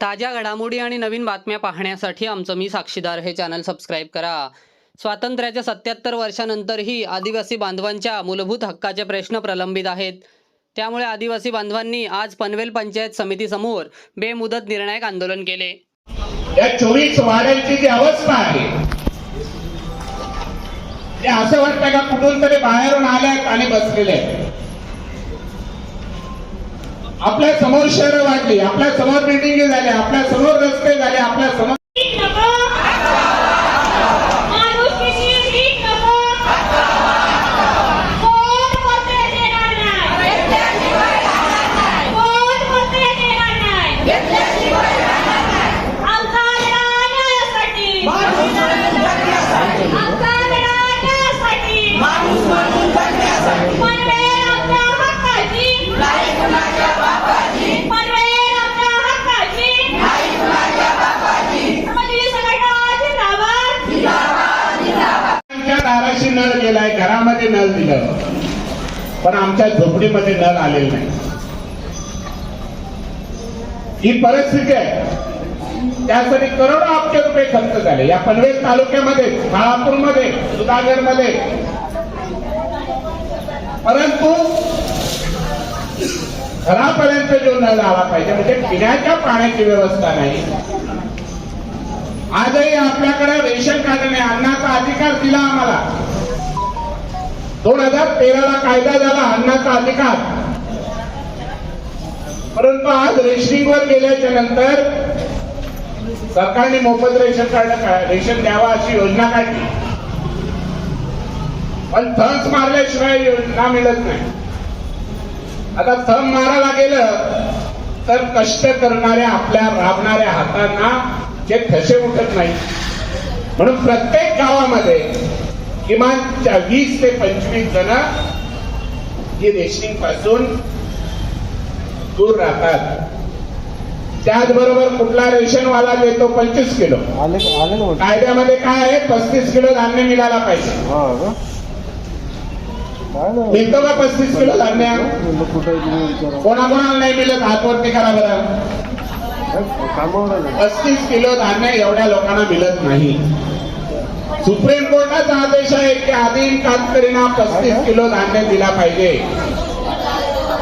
ताज्या घडामोडी आणि नवीन बातम्या पाहण्यासाठी आमचं मी साक्षीदार हे चॅनल सबस्क्राईब करा. स्वातंत्र्याच्या सत्याहत्तर वर्षानंतरही आदिवासी बांधवांच्या मूलभूत हक्काचे प्रश्न प्रलंबित आहेत. त्यामुळे आदिवासी बांधवांनी आज पनवेल पंचायत समितीसमोर बेमुदत निर्णायक आंदोलन केले. या चोवीस वाड्यांची जी अवस्था आहे असं वाटतं का कुठून तरी बाहेरून आल्यात आणि बसलेले आहेत? आपल्यासमोर शहरं वाढली आपल्यासमोर बिल्डिंग झाल्या आपल्यासमोर रस्ते झाले आपल्यासमोर भीक नको माणूस किती भीक नको कोण बोलते देणार नाही कोण बोलते देणार नाही आमचा लढा न्यायासाठी आमचा लढा न्यायासाठी पनवेल आमच्या हक्काची पनवेल आमच्या हक्काची मजली संघटना जिंदाबाद आमच्या दाराशी नळ गेलाय घरामध्ये नळ दिलं पण आमच्या झोपडीमध्ये नळ आलेलं नाही. ही परिस्थिती आहे. त्यासाठी करोडो अब्ज रुपये खर्च झाले. या पनवेल तालुक्यामध्ये खाळापूरमध्ये सुधागरमध्ये. परंतु घरापर्यंत जो नळ आला पाहिजे म्हणजे पिण्याच्या पाण्याची व्यवस्था नाही. आजही आपल्याकडे रेशन कार्डने अन्नाचा अधिकार दिला आम्हाला. दोन हजार तेराला कायदा झाला अन्नाचा अधिकार. परंतु आज रेशनिंगवर गेल्याच्यानंतर सरकारने मोफत रेशन कार्ड रेशन द्यावा अशी योजना काढली. पण थंच मारल्याशिवाय योजना मिळत नाही. आता थंब मारायला गेलं तर कष्ट करणाऱ्या आपल्या राबणाऱ्या हातांना जे ठसे उठत नाही. म्हणून प्रत्येक गावामध्ये किमान वीस ते पंचवीस जण ही रेशनिंगपासून दूर राहतात. त्याचबरोबर कुठला रेशनवाला देतो? पंचवीस किलो. कायद्यामध्ये काय आहे? पस्तीस किलो धान्य मिळाला पाहिजे. मिळतो का पस्तीस किलो धान्य? कोणाकोणाला नाही मिळत? हातवरती करा बरं. पस्तीस किलो धान्य एवढ्या लोकांना मिळत नाही. सुप्रीम कोर्टाचा आदेश आहे की आदिम कातकरींना पस्तीस किलो धान्य दिला पाहिजे.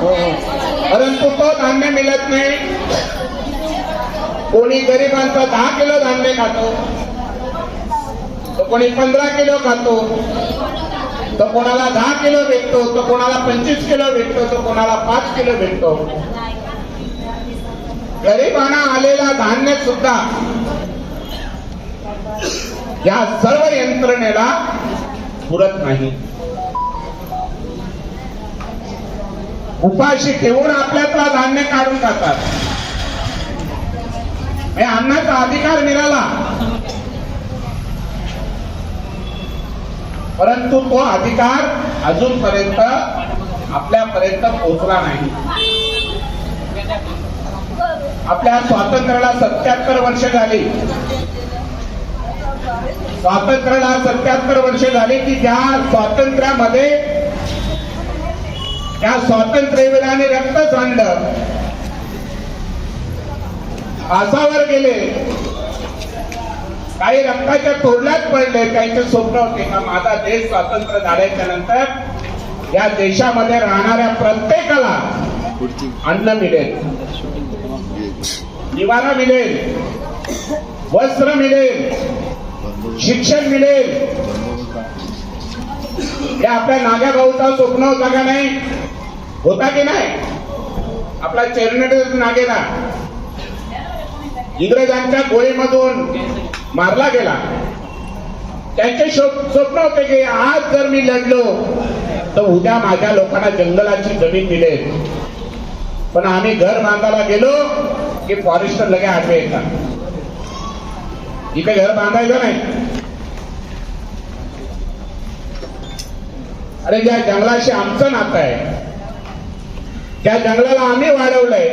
हो हो. परंतु तो धान्य मिळत नाही. कोणी गरिबांचा दहा किलो धान्य खातो तर कोणी पंधरा किलो खातो तर कोणाला दहा किलो भेटतो तर कोणाला पंचवीस किलो भेटतो तर कोणाला पाच किलो भेटतो. गरिबांना आलेला धान्य सुद्धा या सर्व यंत्रणेला पुरत नाही. उपाशी ठेवून आपल्यातला धान्य काढून जातात अन्नाचा अधिकार मिळाला. परंतु तो अधिकार अजूनपर्यंत आपल्यापर्यंत पोहोचला नाही. आपल्या स्वातंत्र्याला सत्याहत्तर वर्ष झाली. स्वातंत्र्याला सत्याहत्तर वर्ष झाले की त्या स्वातंत्र्यामध्ये त्या स्वातंत्र्यवीराने रक्त सांडलं आसावर गेले. काही रक्ताच्या तोडल्यात पडले. त्यांचे स्वप्न होते का माझा देश स्वातंत्र्य झाल्याच्यानंतर या देशामध्ये राहणाऱ्या प्रत्येकाला अन्न मिळेल. निवारा मिळेल. वस्त्र मिळेल. शिक्षण मिळेल हे आपल्या नाग्या भाऊचा स्वप्न होता का नाही? होता की नाही? आपला चेरनेट नागेला. इंग्रजांच्या गोळीमधून मारला गेला. त्यांचे स्वप्न होते की आज जर मी लढलो तर उद्या माझ्या लोकांना जंगलाची जमीन मिळेल. पण आम्ही घर बांधायला गेलो की फॉरेस्टर लगे आठवे येतात इथे घर बांधायचं नाही. अरे ज्या जंगलाशी आमचं नातं आहे त्या जंगलाला आम्ही वाढवलंय.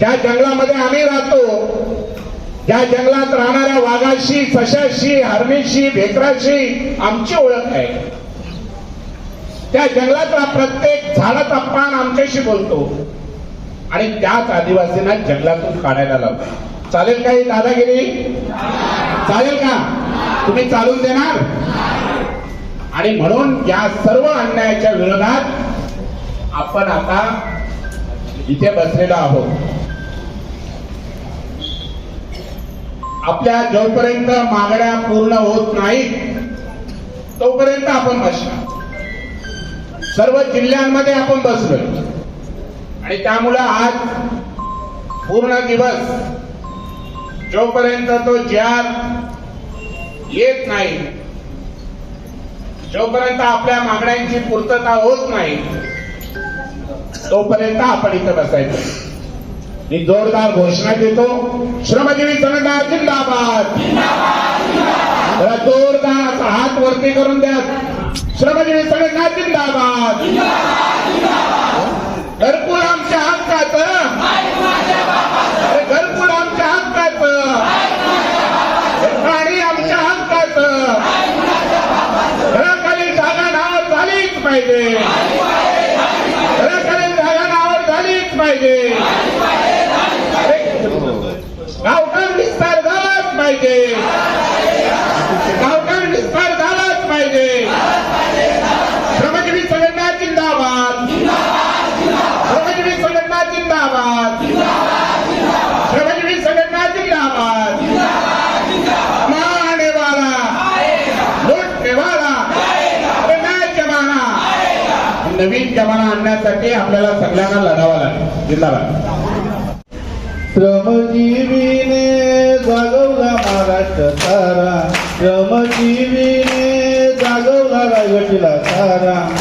त्या जंगलामध्ये आम्ही राहतो त्या जंगलात राहणाऱ्या वाघाशी सशाशी हरणीशी भेकराशी आमची ओळख आहे. त्या जंगलातला प्रत्येक झाडाचा पान आमच्याशी बोलतो. आणि त्याच आदिवासींना जंगलातून काढायला लावतो. चालेल का ही दादागिरी? चालेल का? तुम्ही चालून देणार? आणि म्हणून या सर्व अन्यायाच्या विरोधात आपण आता इथे बसलेलो आहोत. आपल्या जोपर्यंत मागण्या पूर्ण होत नाहीत तोपर्यंत आपण बसणार. सर्व जिल्ह्यांमध्ये आपण बसलो आणि त्यामुळं आज पूर्ण दिवस जोपर्यंत तो जार येत नाही जोपर्यंत आपल्या मागण्यांची पूर्तता होत नाही तोपर्यंत आपण इथं बसायचं. मी जोरदार घोषणा देतो. श्रमजीवी संघटना जिंदाबाद. जरा जोरदार असा हात वरती करून द्या. श्रमजीवी संघटना जिंदाबाद. घरकुल आमच्या हक्काचं. पाहिजे. नावावर झालीच पाहिजे. अरे, विस्तार झालाच पाहिजे. गावठाण विस्तार झालाच पाहिजे. श्रमजीवी संघटना जिंदाबाद. श्रमजीवी संघटना जिंदाबाद श्रमजीवी संघटना जिंदाबाद मारने वाला लूटने वाला अरे नाही जमाना नवीन जमाना आणण्यासाठी आपल्याला सगळ्यांना लढावा लागेल. जिंदाबाद. श्रमजीवीने जागवला महाराष्ट्र सारा. श्रमजीवीने जागवला रायगडीला सारा.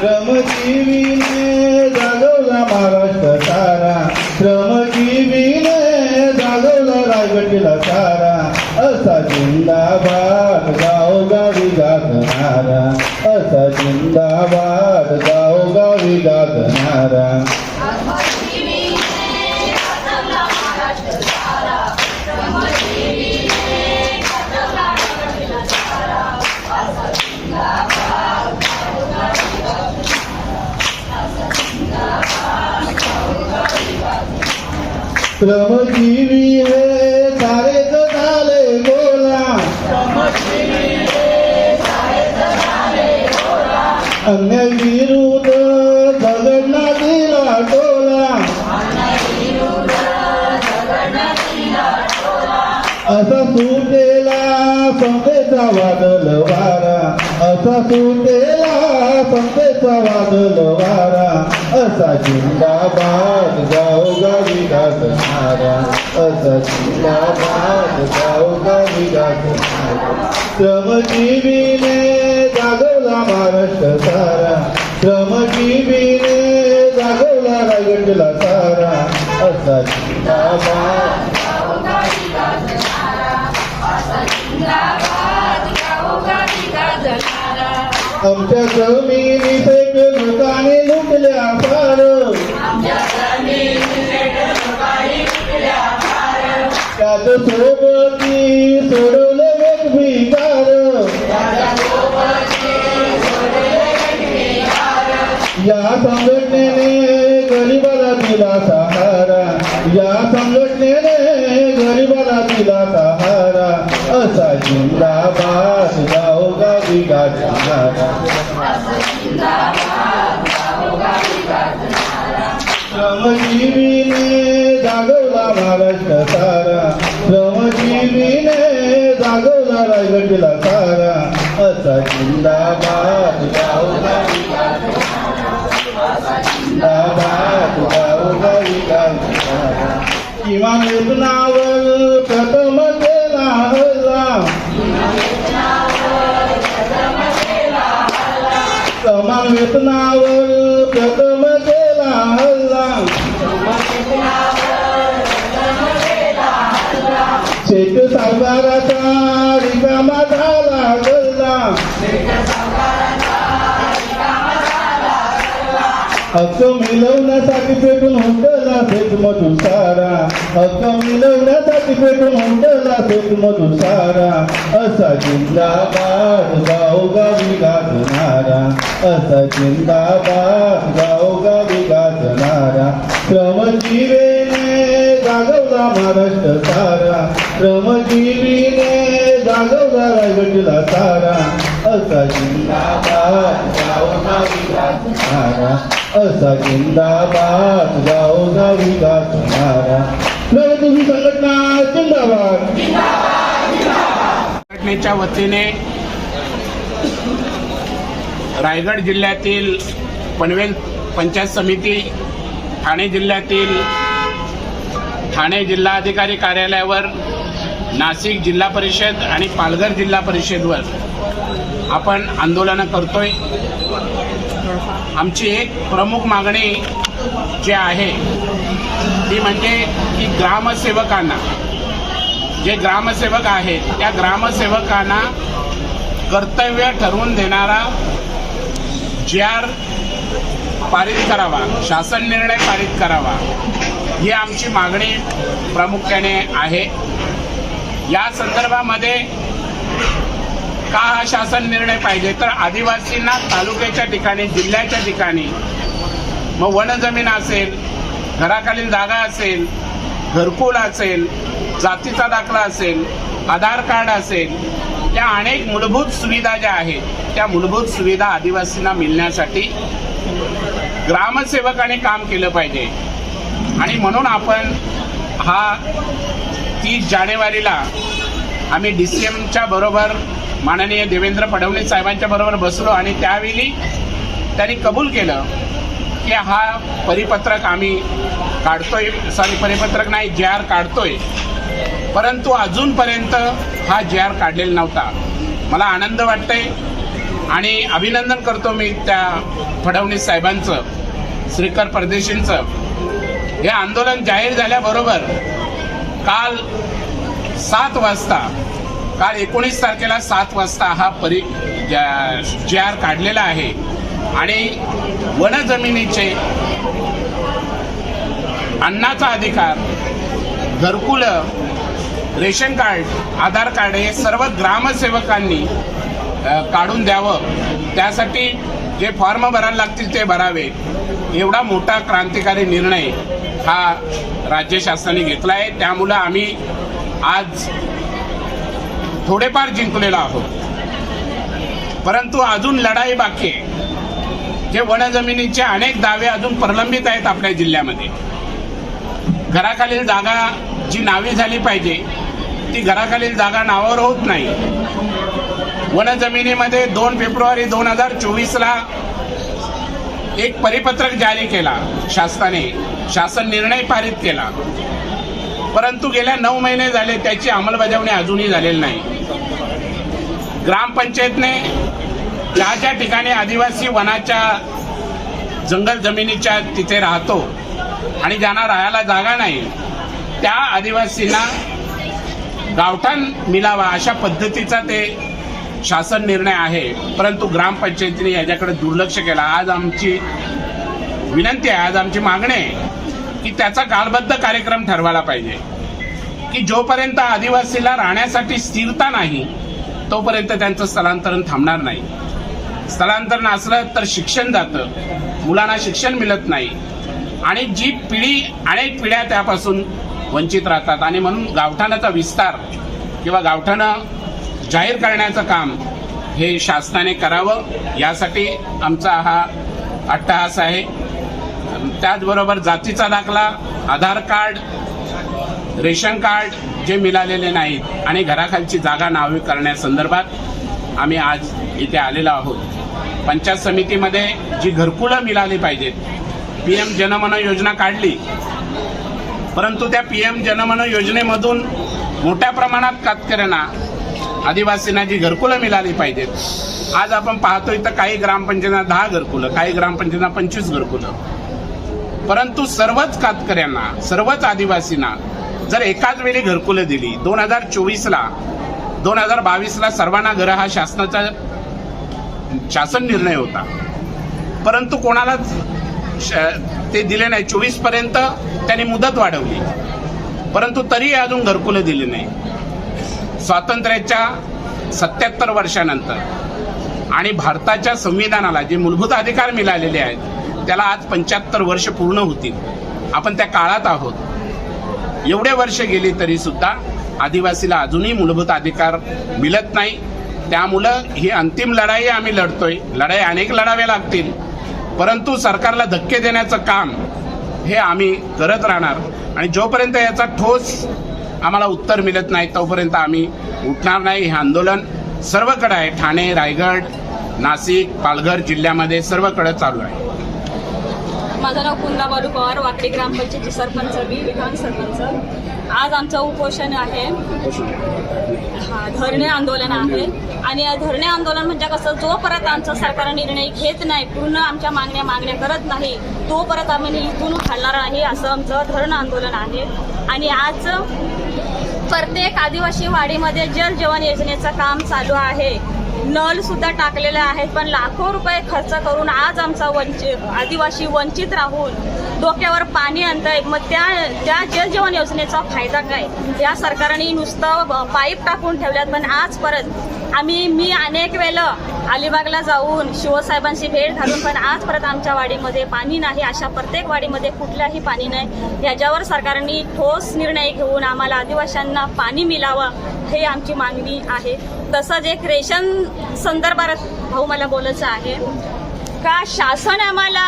श्रमजीवीने जागवला महाराष्ट्र सारा. श्रमजीवी जागवला रायगडीला सारा असा जिंदाबाद गावोगावी गाजणारा असा जिंदाबाद गावोगावी गाजणारा श्रमजीवी हे। अन्याय विरुद्ध झगडला दिला टोला. असा सुटेला संतेचा वादळ वारा. असा सुटेला संतेचा वादळ वारा. असा जिंदाबाद गावोगावी गाजणारा श्रमजीवीने जागवला महाराष्ट्र सारा. श्रमजीवीने जागवला रायगडला सारा. असा जिंदाबाद आमच्या जमिनी पेट लोकांनी लुटल्या फार त्याच सोबती सोडवलं एक भिकार. या संघटनेने गरीबाला दिला सहारा. या संघटनेने गरीबाला दिला सहारा. असा जिंदाबाद गावोगावी गाजणारा श्रमजीवीने महाराष्ट्र सारा. श्रमजीवीने जागवला रायगडला सारा. असा जिंदाबाद जिंदाबाद किमान प्रथम केला हल्ला समान वेतनावर शेत सावकाराचा रिकामा झाला गल्ला हक्क मिळवण्यासाठी पेटून हुंडला फेक मधून सारा हक्क मिळवण्यासाठी पेटून हुंडला फेक मधून सारा असा जिंदाबाद गावोगावी गाजणारा असा जिंदाबाद गावोगावी गाजणारा श्रमजीवीने जागवला महाराष्ट्र सारा श्रमजीवीने जागवला रायगडला तारा असा जिंदाबाद गावोगावी गाजणारा असा जिंदाबाद गावोगावी गाजणारा प्रगती संघटना जिंदाबाद. संघटनेच्या वतीने रायगड जिल्ह्यातील पनवेल पंचायत समिती ठाणे जिल्ह्यातील ठाणे जिल्हाधिकारी कार्यालयावर नाशिक जिल्हा परिषद आणि पालघर जिल्हा परिषदवर आपण आंदोलनं करतोय. आमची एक प्रमुख मागणी जी आहे ती म्हणजे की ग्रामसेवकांना जे ग्रामसेवक आहेत त्या ग्रामसेवकांना कर्तव्य ठरवून देणारा जी आर पारित करावा शासन निर्णय पारित करावा ही आमची मागणी प्रामुख्याने आहे. या संदर्भामध्ये का हा शासन निर्णय पाहिजे? तर आदिवासींना तालुक्याच्या ठिकाणी जिल्ह्याच्या ठिकाणी मग वनजमीन असेल घराखालील जागा असेल घरकुल असेल जातीचा दाखला असेल आधार कार्ड असेल त्या अनेक मूलभूत सुविधा ज्या आहेत त्या मूलभूत सुविधा आदिवासींना मिळण्यासाठी ग्रामसेवकाने काम केलं पाहिजे. आणि म्हणून आपण हा तीस जानेवारीला आम्ही डी सी एमच्या बरोबर माननीय देवेंद्र फडणवीस साहेबांच्या बरोबर बसलो आणि त्यावेळी त्यांनी कबूल केलं की हा परिपत्रक आम्ही काढतोय. सॉरी परिपत्रक नाही जे आर काढतोय. परंतु अजूनपर्यंत हा जे आर काढलेला नव्हता. मला आनंद वाटतंय आणि अभिनंदन करतो मी त्या फडणवीस साहेबांचं श्रीकर परदेशींचं. हे आंदोलन जाहीर झाल्याबरोबर काल सात वाजता काल एकोणीस तारखेला सात वाजता हा परी जे आर काढलेला आहे. आणि वनजमिनीचे अन्नाचा अधिकार घरकुलं रेशन कार्ड आधार कार्ड हे सर्व ग्रामसेवकांनी काढून द्यावं. त्यासाठी जे फॉर्म भरायला लागतील ते भरावे. एवढा मोठा क्रांतिकारी निर्णय हा राज्य शासनाने घेतला आहे. त्यामुळं आम्ही आज थोडेफार जिंकलेलो आहोत. परंतु अजून लढाई बाकी आहे. जे वनजमिनीचे अनेक दावे अजून प्रलंबित आहेत आपल्या जिल्ह्यामध्ये. घराखालील जागा जी नावी झाली पाहिजे ती घराखालील जागा नावावर होत नाही. वनजमिनीमध्ये दोन फेब्रुवारी दोन हजार चोवीसला एक परिपत्रक जारी केला. शासनाने शासन निर्णय पारित केला. परंतु गेल्या नऊ महिने झाले त्याची अंमलबजावणी अजूनही झालेली नाही. ग्रामपंचायतने ज्या ज्या ठिकाणी आदिवासी वनाच्या जंगल जमिनीच्या तिथे राहतो आणि ज्यांना राहायला जागा नाही त्या आदिवासींना गावठाण मिळावा अशा पद्धतीचा ते शासन निर्णय आहे. परंतु ग्रामपंचायतीने याच्याकडे दुर्लक्ष केलं. आज आमची विनंती आहे आज आमची मागणी आहे की त्याचा कालबद्ध कार्यक्रम ठरवायला पाहिजे. की जोपर्यंत आदिवासीला राहण्यासाठी स्थिरता नाही तोपर्यंत त्यांचं स्थलांतरण थांबणार नाही. स्थलांतरण असलं तर शिक्षण जातं. मुलांना शिक्षण मिळत नाही. आणि जी पिढी अनेक पिढ्या त्यापासून वंचित राहतात. आणि म्हणून गावठाणाचा विस्तार किंवा गावठाणं जाहीर करण्याचं काम हे शासनाने करावं यासाठी आमचा हा अट्टहास आहे. त्याचबरोबर जातीचा दाखला आधार कार्ड रेशन कार्ड जे मिळालेले नाहीत आणि घराखालची जागा नावे करण्यासंदर्भात आम्ही आज इथे आलेलो आहोत. पंचायत समितीमध्ये जी घरकुलं मिळाली पाहिजेत पी एम जनमन योजना काढली. परंतु त्या पी एम जनमन योजनेमधून मोठ्या प्रमाणात कातकऱ्यांना आदिवासींना जी घरकुलं मिळाली पाहिजेत आज आपण पाहतो तर काही ग्रामपंचायतींना दहा घरकुलं काही ग्रामपंचायतींना पंचवीस घरकुलं. परंतु सर्वच कातकऱ्यांना सर्वच आदिवासींना जर एकाच वेळी घरकुलं दिली दोन हजार चोवीसला दोन हजार बावीसला सर्वांना घरं हा शासनाचा शासन निर्णय होता. परंतु कोणालाच श- ते दिले नाही. चोवीसपर्यंत त्यांनी मुदत वाढवली. परंतु तरी अजून घरकुलं दिली नाही. स्वातंत्र्याच्या सत्याहत्तर वर्षानंतर आणि भारताच्या संविधानाला जे मूलभूत अधिकार मिळालेले आहेत त्याला आज पंच्याहत्तर वर्ष पूर्ण होतील. आपण त्या काळात आहोत. एवढे वर्ष गेली तरी सुद्धा आदिवासीला अजूनही मूलभूत अधिकार मिळत नाही. त्यामुळं ही अंतिम लढाई आम्ही लढतोय. लढाई अनेक लढाव्या लागतील. परंतु सरकारला धक्के देण्याचं काम हे आम्ही करत राहणार. आणि जोपर्यंत याचा ठोस आम्हाला उत्तर मिळत नाही तोपर्यंत आम्ही उठणार नाही. हे आंदोलन सर्वकडे आहे. ठाणे रायगड नाशिक पालघर जिल्ह्यामध्ये सर्वकडे चालू आहे. माझं नाव कुंदा बालू पवार वाकडी ग्रामपंचायतचे सरपंच मी विधान सरपंच. आज आमचं उपोषण आहे. हा धरणे आंदोलन आहे. आणि धरणे आंदोलन म्हणजे कसं जो परत आमचं सरकार निर्णय घेत नाही पूर्ण आमच्या मागण्या मागण्या करत नाही तो परत आम्ही इथून खाणार नाही असं आमचं धरण आंदोलन आहे. आणि आज प्रत्येक आदिवासी वाडीमध्ये जल जीवन योजनेचं काम चालू आहे. नल सुद्धा टाकलेले आहेत पण लाखो रुपये खर्च करून आज आमचा वंचित आदिवासी वंचित राहून डोक्यावर पाणी आणतंय. मग त्या त्या जल जीवन योजनेचा फायदा काय? या सरकारने नुसतं पाईप टाकून ठेवल्यात पण आज परत आम्ही मी अनेक वेळेला अलिबागला जाऊन शिवसाहेबांशी भेट घालून पण आज परत आमच्या वाडीमध्ये पाणी नाही. अशा प्रत्येक वाडीमध्ये कुठल्याही पाणी नाही. याच्यावर सरकारने ठोस निर्णय घेऊन आम्हाला आदिवाशांना पाणी मिळावं हे आमची मागणी आहे. तसंच एक रेशन संदर्भात भाऊ मला बोलायचं आहे. का शासन आम्हाला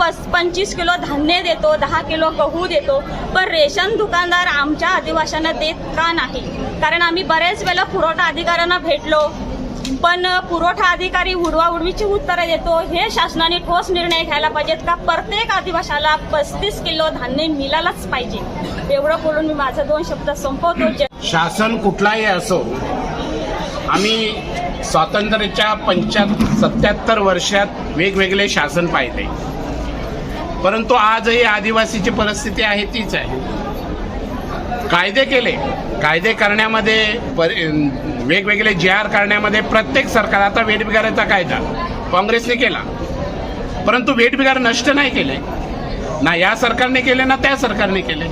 पस पंचवीस किलो धान्य देतो दहा किलो गहू देतो पण रेशन दुकानदार आमच्या आदिवाशांना देत का नाही? कारण आम्ही बरेच वेळेला पुरवठा अधिकाऱ्यांना भेटलो पण पुरवठा अधिकारी उडवा उडवीची उत्तरं देतो. हे शासनाने ठोस निर्णय घ्यायला पाहिजेत का? प्रत्येक आदिवाशाला पस्तीस किलो धान्य मिळालाच पाहिजे. एवढं बोलून मी माझं दोन शब्द संपवतो. जे शासन कुठलाही असो आम्ही स्वातंत्र्याच्या पंच्या सत्याहत्तर वर्षात वेगवेगळे शासन पाहिले. परंतु आजही आदिवासीची परिस्थिती आहे तीच आहे. कायदे केले. कायदे करण्यामध्ये वेगवेगळे जे आर करण्यामध्ये प्रत्येक सरकार आता वेठबिगाराचा कायदा काँग्रेसने केला. परंतु वेठबिगार नष्ट नाही केले. ना या सरकारने केले ना त्या सरकारने केले.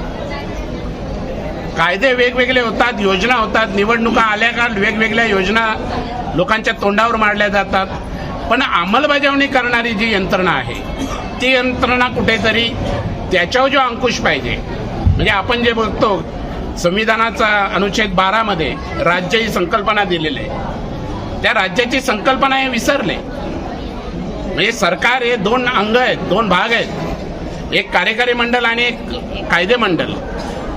कायदे वेगवेगळे होतात योजना होतात निवडणुका आल्या का वेगवेगळ्या योजना लोकांच्या तोंडावर मांडल्या जातात. पण अंमलबजावणी करणारी जी यंत्रणा आहे ती यंत्रणा कुठेतरी त्याच्यावर जो अंकुश पाहिजे. म्हणजे आपण जे बघतो संविधानाचा अनुच्छेद बारामध्ये राज्य ही संकल्पना दिलेली आहे. त्या राज्याची संकल्पना हे विसरले. म्हणजे सरकार हे दोन अंग आहेत दोन भाग आहेत. एक कार्यकारी मंडल आणि एक कायदे मंडल.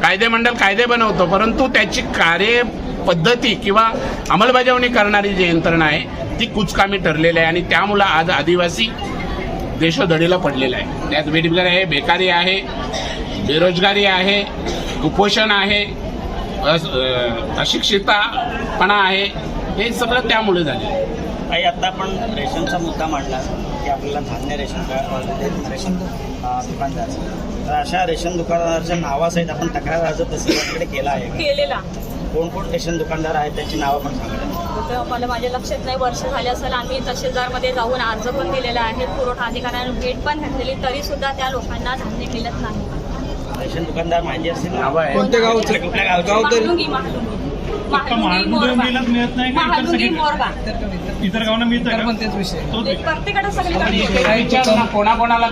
कायदे मंडल कायदे बनवतो परंतु त्याची कार्य पद्धती किंवा अंमलबजावणी करणारी जी यंत्रणा आहे ती कुचकामी ठरलेली आहे आणि त्यामुळं आज आदिवासी देशोधडीला पडलेला आहे. त्यात बेरोजगारी आहे बेकारी आहे बेरोजगारी आहे कुपोषण आहे अशिक्षितपणा आहे हे सगळं त्यामुळे झाले. काही आता आपण रेशनचा मुद्दा मांडला की आपल्याला धान्य रेशन कार्ड रेशन दुकानदार तर अशा रेशन दुकानदाराच्या नावासहित आपण तक्रार अर्ज तहसीलदाराकडे केला आहे केलेला. कोण कोण रेशन दुकानदार आहेत त्याची नावं पण सांगा. मला माझ्या लक्षात नाही वर्ष झाले असेल आम्ही तहसीलदारमध्ये जाऊन अर्ज पण दिलेला आहे. पुरवठा अधिकाऱ्यांना भेट पण घातलेली तरी सुद्धा त्या लोकांना धान्य मिळत नाही. रेशन दुकानदार माहिती असतील ना? नावं आहे. कोणत्या गावचे? कुठल्या गावचे? महालुंगी महालुंगी महालुंगी मोरबा महालुंगी मोरबा इतर गावांना मिळतं का? प्रत्येकाकडे सगळीकडे विचार ना कोणाकोणाला